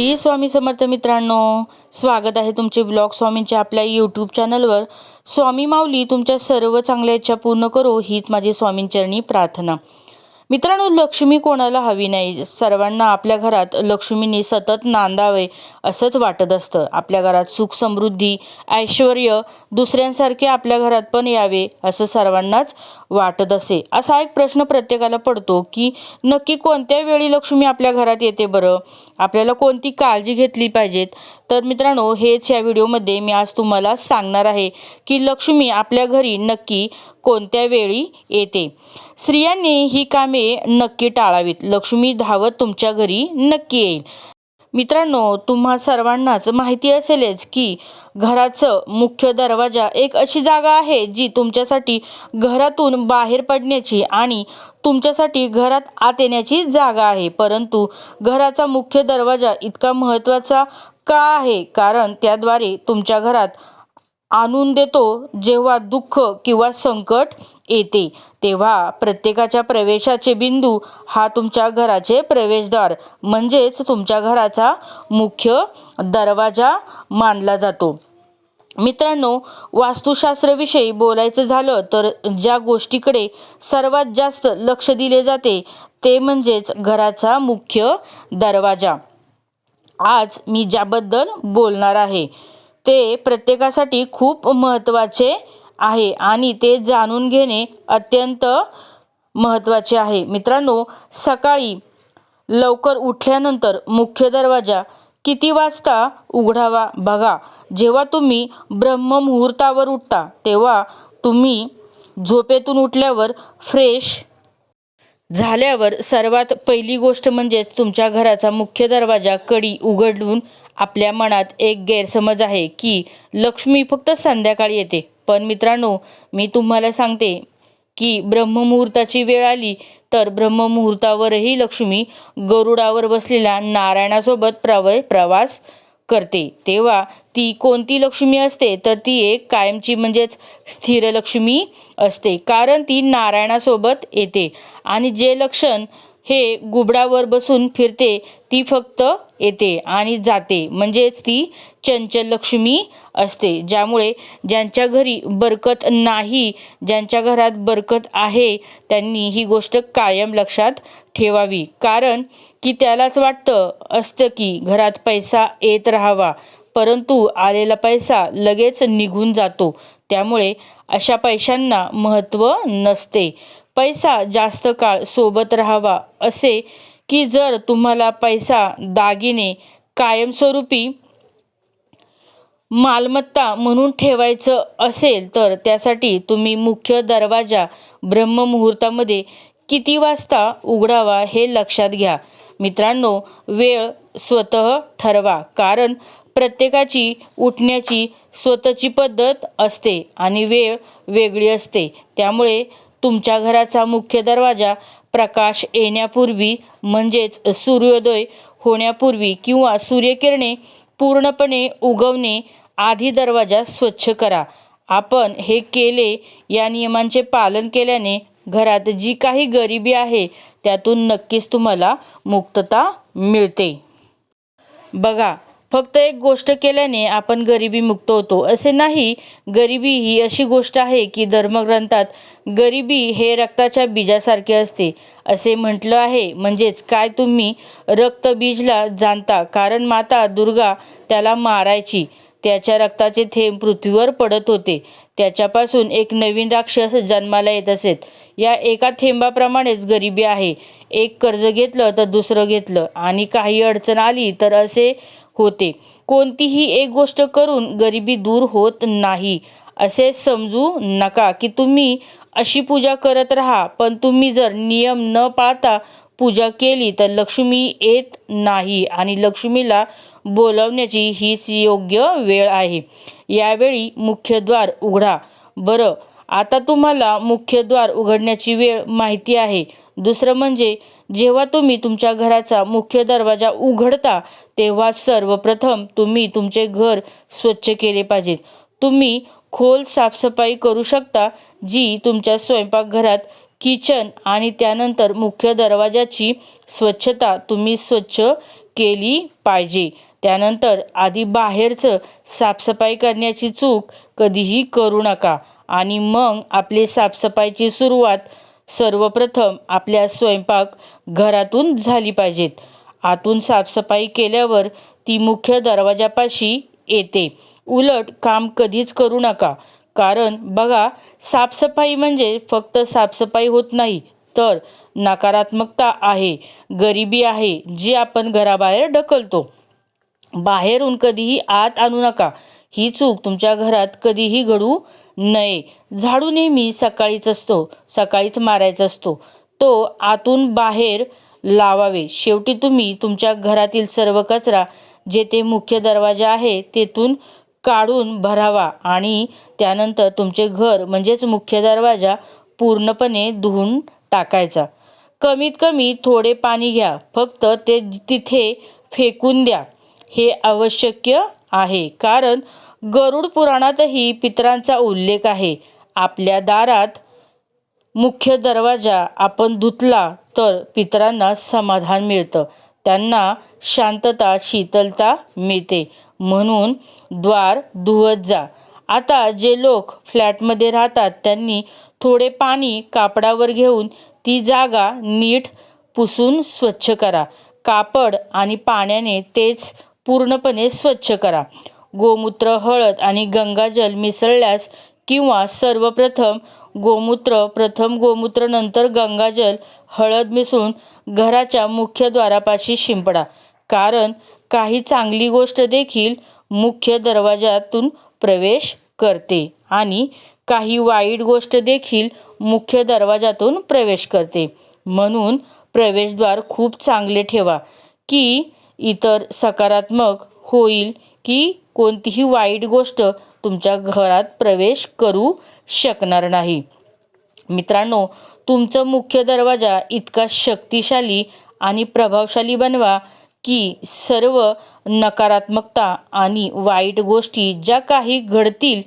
श्री स्वामी समर्थ मित्रांनो स्वागत आहे तुमचे ब्लॉग स्वामींच्या आपल्या यूट्यूब चॅनलवर स्वामी माऊली तुमच्या सर्व चांगल्या इच्छा पूर्ण करो हीच माझी स्वामींचरणी प्रार्थना. मित्रांनो लक्ष्मी कोणाला हवी नाही? सर्वांना आपल्या घरात लक्ष्मीने सतत नांदावे असंच वाटत असतं. आपल्या घरात सुख समृद्धी ऐश्वर दुसऱ्यांसारखे आपल्या घरात पण यावे असं सर्वांनाच वाटत असे. असा एक प्रश्न प्रत्येकाला पडतो की नक्की कोणत्या वेळी लक्ष्मी आपल्या घरात येते बरं? आपल्याला कोणती काळजी घेतली पाहिजेत? तर मित्रांनो हेच या व्हिडिओमध्ये मी आज तुम्हाला सांगणार आहे की लक्ष्मी आपल्या घरी नक्की कोणत्या वेळी येते? स्त्रियांनी ही कामे नक्की टाळावीत. लक्ष्मी धावत तुमच्या घरी नक्की येईल. मित्रांनो तुम्हा सर्वांनाच माहिती असेलच की घराचं मुख्य दरवाजा एक अशी जागा आहे जी तुमच्यासाठी घरातून बाहेर पडण्याची आणि तुमच्यासाठी घरात आत येण्याची जागा आहे. परंतु घराचा मुख्य दरवाजा इतका महत्त्वाचा का आहे? कारण त्याद्वारे तुमच्या घरात आणून देतो जेव्हा दुःख किंवा संकट येते. तेव्हा प्रत्येकाच्या प्रवेशाचे बिंदू हा तुमच्या घराचे प्रवेशद्वार म्हणजेच तुमच्या घराचा मुख्य दरवाजा मानला जातो. मित्रांनो वास्तुशास्त्राविषयी बोलायचं झालं तर ज्या गोष्टीकडे सर्वात जास्त लक्ष दिले जाते ते म्हणजेच घराचा मुख्य दरवाजा. आज मी ज्याबद्दल बोलणार आहे ते प्रत्येकासाठी खूप महत्त्वाचे आहे आणि ते जाणून घेणे अत्यंत महत्त्वाचे आहे. मित्रांनो सकाळी लवकर उठल्यानंतर मुख्य दरवाजा किती वाजता उघडावा बघा. जेव्हा तुम्ही ब्रह्ममुहूर्तावर उठता तेव्हा तुम्ही झोपेतून उठल्यावर फ्रेश झाल्यावर सर्वात पहिली गोष्ट म्हणजेच तुमच्या घराचा मुख्य दरवाजा कडी उघडून आपल्या मनात एक गैरसमज आहे की लक्ष्मी फक्त संध्याकाळी येते. पण मित्रांनो मी तुम्हाला सांगते की ब्रह्ममुहूर्ताची वेळ आली तर ब्रह्ममुहूर्तावरही लक्ष्मी गरुडावर बसलेल्या नारायणासोबत प्रव प्रवास करते. तेव्हा ती कोणती लक्ष्मी असते तर ती एक कायमची म्हणजेच स्थिर लक्ष्मी असते. कारण ती नारायणासोबत येते. आणि जे लक्षण हे गुबडावर बसून फिरते ती फक्त येते आणि जाते. म्हणजेच ती चंचल लक्ष्मी असते ज्यामुळे ज्यांच्या घरी बरकत नाही ज्यांच्या घरात बरकत आहे त्यांनी ही गोष्ट कायम लक्षात ठेवावी. कारण की त्यालाच वाटतं असतं की घरात पैसा येत राहावा परंतु आलेला पैसा लगेच निघून जातो. त्यामुळे अशा पैशांना महत्त्व नसते. पैसा जास्त काळ सोबत राहावा असे की जर तुम्हाला पैसा दागिने कायमस्वरूपी मालमत्ता म्हणून ठेवायचं असेल तर त्यासाठी तुम्ही मुख्य दरवाजा ब्रह्ममुहूर्तामध्ये किती वाजता उघडावा हे लक्षात घ्या. मित्रांनो वेळ स्वतः ठरवा कारण प्रत्येकाची उठण्याची स्वतःची पद्धत असते आणि वेळ वेगळी असते. त्यामुळे तुमच्या घराचा मुख्य दरवाजा प्रकाश येण्यापूर्वी म्हणजेच सूर्योदय होण्यापूर्वी किंवा सूर्यकिरणे पूर्णपणे उगवणे आधी दरवाजा स्वच्छ करा. आपण हे केले या नियमांचे पालन केल्याने घरात जी काही गरिबी आहे त्यातून नक्कीच तुम्हाला मुक्तता मिळते. बघा फक्त एक गोष्ट केल्याने आपण गरिबी मुक्त होतो. असे नाही गरिबी ही अशी गोष्ट आहे की धर्मग्रंथात गरिबी हे रक्ताच्या बीजासारखे असते. असे म्हटलं आहे. म्हणजेच काय तुम्ही रक्तबीजला जाणता? कारण माता दुर्गा त्याला मारायची. त्याच्या रक्ताचे थेंब पृथ्वीवर पडत होते. त्याच्यापासून एक नवीन राक्षस जन्माला येत असेल या एका थेंबाप्रमाणेच गरिबी आहे. एक कर्ज घेतलं तर दुसरं घेतलं. आणि काही अडचण आली तर असे होते. कोणतीही एक गोष्ट करून गरिबी दूर होत नाही. असे समजू नका की तुम्ही अशी पूजा करत राहा पण तुम्ही जर नियम न पाळता पूजा केली तर लक्ष्मी येत नाही आणि लक्ष्मीला बोलवण्याची हीच योग्य वेळ आहे. यावेळी मुख्यद्वार उघडा. बरं आता तुम्हाला मुख्यद्वार उघडण्याची वेळ माहिती आहे. दुसरं म्हणजे जेव्हा तुम्ही तुमच्या घराचा मुख्य दरवाजा उघडता तेव्हा सर्वप्रथम तुम्ही तुमचे घर स्वच्छ केले पाहिजे तुम्ही खोल साफसफाई करू शकता जी तुमच्या स्वयंपाकघरात किचन आणि त्यानंतर मुख्य दरवाजाची स्वच्छता तुम्ही स्वच्छ केली पाहिजे. त्यानंतर आधी बाहेरचं साफसफाई करण्याची चूक कधीही करू नका आणि मग आपली साफसफाईची सुरुवात सर्वप्रथम आपल्या स्वयंपाक घरातून झाली पाहिजेत. आतून साफसफाई केल्यावर ती मुख्य दरवाजापाशी येते. उलट काम कधीच करू नका. कारण बघा साफसफाई म्हणजे फक्त साफसफाई होत नाही तर नकारात्मकता आहे गरिबी आहे जी आपण घराबाहेर ढकलतो. बाहेरून कधीही आत आणू नका. ही चूक तुमच्या घरात कधीही घडू नये. झाडू नेहमी सकाळीच असतो सकाळीच मारायचा असतो. तो आतून बाहेर लावावे. शेवटी तुम्ही तुमच्या घरातील सर्व कचरा जेथे मुख्य दरवाजा आहे तेथून काढून भरावा आणि त्यानंतर तुमचे घर म्हणजेच मुख्य दरवाजा पूर्णपणे धुवून टाकायचा. कमीत कमी थोडे पाणी घ्या. फक्त ते तिथे फेकून द्या. हे आवश्यक आहे. कारण गरुड पुराणातही पितरांचा उल्लेख आहे. आपल्या दारात मुख्य दरवाजा आपण धुतला तर पितरांना समाधान मिळतं. त्यांना शांतता शीतलता मिळते. म्हणून द्वार धुवत जा. आता जे लोक फ्लॅटमध्ये राहतात त्यांनी थोडे पाणी कापडावर घेऊन ती जागा नीट पुसून स्वच्छ करा. कापड आणि पाण्याने तेच पूर्णपणे स्वच्छ करा. गोमूत्र हळद आणि गंगाजल मिसळल्यास किंवा सर्वप्रथम गोमूत्र प्रथम गोमूत्र नंतर गंगाजल हळद मिसळून घराच्या मुख्यद्वारापाशी शिंपडा. कारण काही चांगली गोष्ट देखील मुख्य दरवाजातून प्रवेश करते आणि काही वाईट गोष्ट देखील मुख्य दरवाजातून प्रवेश करते. म्हणून प्रवेशद्वार खूप चांगले ठेवा की इतर सकारात्मक होईल की कोणतीही वाईट गोष्ट तुमच्या घरात प्रवेश करू शकणार नाही. मित्रांनो तुमचं मुख्य दरवाजा इतका शक्तिशाली आणि प्रभावशाली बनवा की सर्व नकारात्मकता आणि वाईट गोष्टी ज्या काही घडतील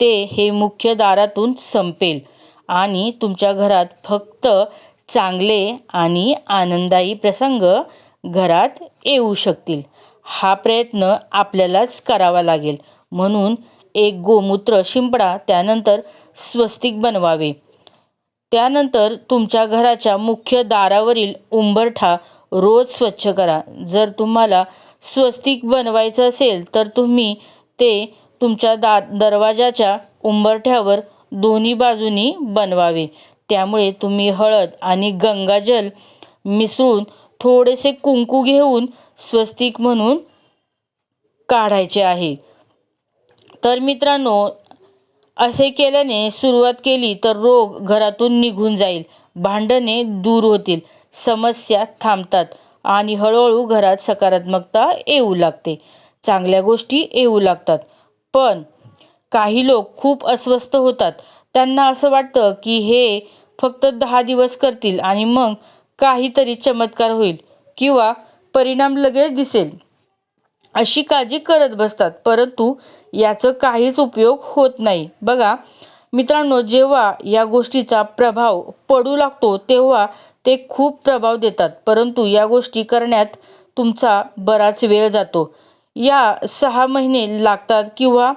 ते हे मुख्य दारातून संपेल आणि तुमच्या घरात फक्त चांगले आणि आनंदायी प्रसंग घरात येऊ शकतील. हा प्रयत्न आपल्यालाच करावा लागेल. म्हणून एक गोमूत्र शिंपडा त्यानंतर स्वस्तिक बनवावे. त्यानंतर तुमच्या घराच्या मुख्य दारावरील उंबरठा रोज स्वच्छ करा. जर तुम्हाला स्वस्तिक बनवायचं असेल तर तुम्ही ते तुमच्या दा दरवाजाच्या उंबरठ्यावर दोन्ही बाजूनी बनवावे. त्यामुळे तुम्ही हळद आणि गंगाजल मिसळून थोडेसे कुंकू घेऊन स्वस्तिक म्हणून काढायचे आहे. तर मित्रांनो असे केल्याने सुरुवात केली तर रोग घरातून निघून जाईल. भांडणे दूर होतील. समस्या थांबतात आणि हळूहळू घरात सकारात्मकता येऊ लागते. चांगल्या गोष्टी येऊ लागतात. पण काही लोक खूप अस्वस्थ होतात. त्यांना असं वाटतं की हे फक्त दहा दिवस करतील आणि मग काहीतरी चमत्कार होईल किंवा परिणाम लगेच दिसेल. अशी काळजी करत बसतात परंतु याचं काहीच उपयोग होत नाही. बघा मित्रांनो जेव्हा या गोष्टीचा प्रभाव पडू लागतो तेव्हा ते खूप प्रभाव देतात. परंतु या गोष्टी करण्यात तुमचा बराच वेळ जातो. या सहा महिने लागतात किंवा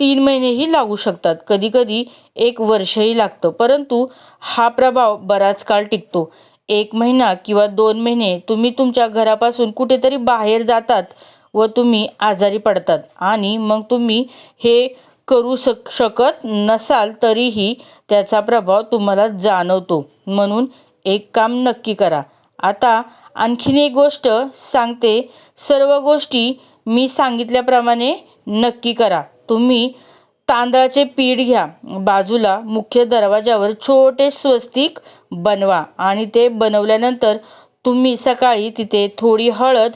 तीन महिनेही लागू शकतात. कधीकधी एक वर्षही लागतं. परंतु हा प्रभाव बराच काळ टिकतो. एक महिना किंवा दोन महिने तुम्ही तुमच्या घरापासून कुठेतरी बाहेर जातात व तुम्ही आजारी पडतात. आणि मग तुम्ही हे करू शक शकत नसाल तरीही त्याचा प्रभाव तुम्हाला जाणवतो. म्हणून एक काम नक्की करा. आता आणखीन एक गोष्ट सांगते. सर्व गोष्टी मी सांगितल्याप्रमाणे नक्की करा. तुम्ही तांदळाचे पीठ घ्या. बाजूला मुख्य दरवाजावर छोटे स्वस्तिक बनवा आणि ते बनवल्यानंतर तुम्ही सकाळी तिथे थोडी हळद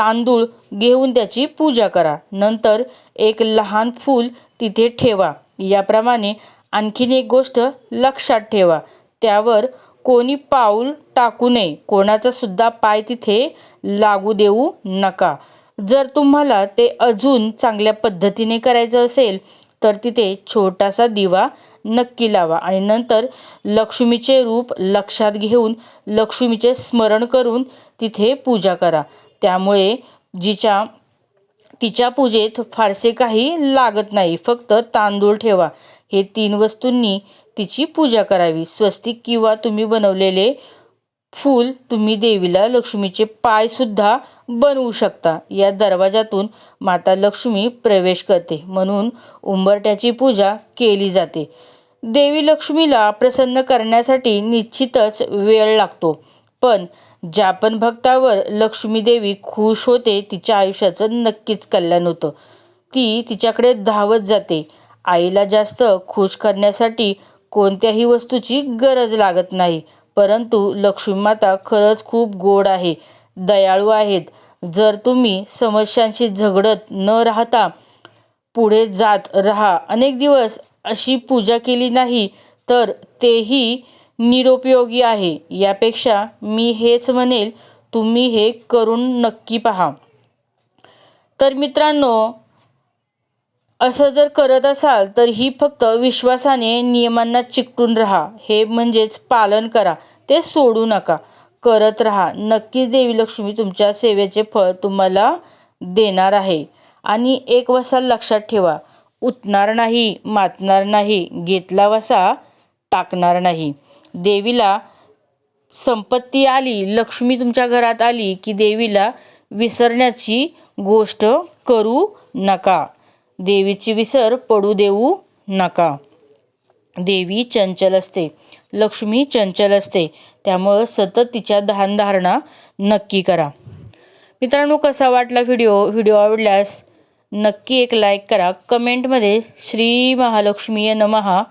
तांदूळ घेऊन त्याची पूजा करा. नंतर एक लहान फूल तिथे ठेवा. याप्रमाणे आणखीन एक गोष्ट लक्षात ठेवा. त्यावर कोणी पाऊल टाकू नये. कोणाचा सुद्धा पाय तिथे लागू देऊ नका. जर तुम्हाला ते अजून चांगल्या पद्धतीने करायचं असेल तर तिथे छोटासा दिवा नक्की लावा. आणि नंतर लक्ष्मीचे रूप लक्षात घेऊन लक्ष्मीचे स्मरण करून तिथे पूजा करा. त्यामुळे जिच्या तिच्या पूजेत फारसे काही लागत नाही. फक्त तांदूळ ठेवा. हे तीन वस्तूंनी तिची पूजा करावी. स्वस्तिक किंवा तुम्ही बनवलेले फूल तुम्ही देवीला लक्ष्मीचे पायसुद्धा बनवू शकता. या दरवाजातून माता लक्ष्मी प्रवेश करते. म्हणून उंबरट्याची पूजा केली जाते. देवी लक्ष्मीला प्रसन्न करण्यासाठी निश्चितच वेळ लागतो. पण ज्या पण भक्तावर लक्ष्मीदेवी खुश होते तिच्या आयुष्याचं नक्कीच कल्याण होतं. ती तिच्याकडे धावत जाते. आईला जास्त खुश करण्यासाठी कोणत्याही वस्तूची गरज लागत नाही परंतु लक्ष्मी माता खरंच खूप गोड आहे दयाळू आहेत. जर तुम्ही समस्यांशी झगडत न राहता पुढे जात राहा अनेक दिवस अशी पूजा केली नाही तर तेही निरुपयोगी आहे. यापेक्षा मी हेच म्हणेल तुम्ही हे करून नक्की पहा. तर मित्रांनो असं जर करत असाल तर ही फक्त विश्वासाने नियमांना चिकटून राहा. हे म्हणजेच पालन करा. ते सोडू नका. करत राहा. नक्कीच देवी लक्ष्मी तुमच्या सेवेचे फळ तुम्हाला देणार आहे. आणि एक वसा लक्षात ठेवा. उतणार नाही मातणार नाही घेतला वसा टाकणार नाही. देवीला संपत्ती आली लक्ष्मी तुमच्या घरात आली की देवीला विसरण्याची गोष्ट करू नका. देवीची विसर पडू देऊ नका. देवी चंचल असते लक्ष्मी चंचल असते. त्यामुळं सतत तिच्या धानधारणा नक्की करा. मित्रांनो कसा वाटला व्हिडिओ? व्हिडिओ आवडल्यास नक्की एक लाईक करा. कमेंटमध्ये श्री महालक्ष्मी नमहा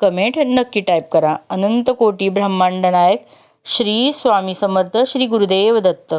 कमेंट नक्की टाईप करा. अनंत कोटी ब्रह्मांड नायक श्री स्वामी समर्थ श्री गुरुदेव दत्त.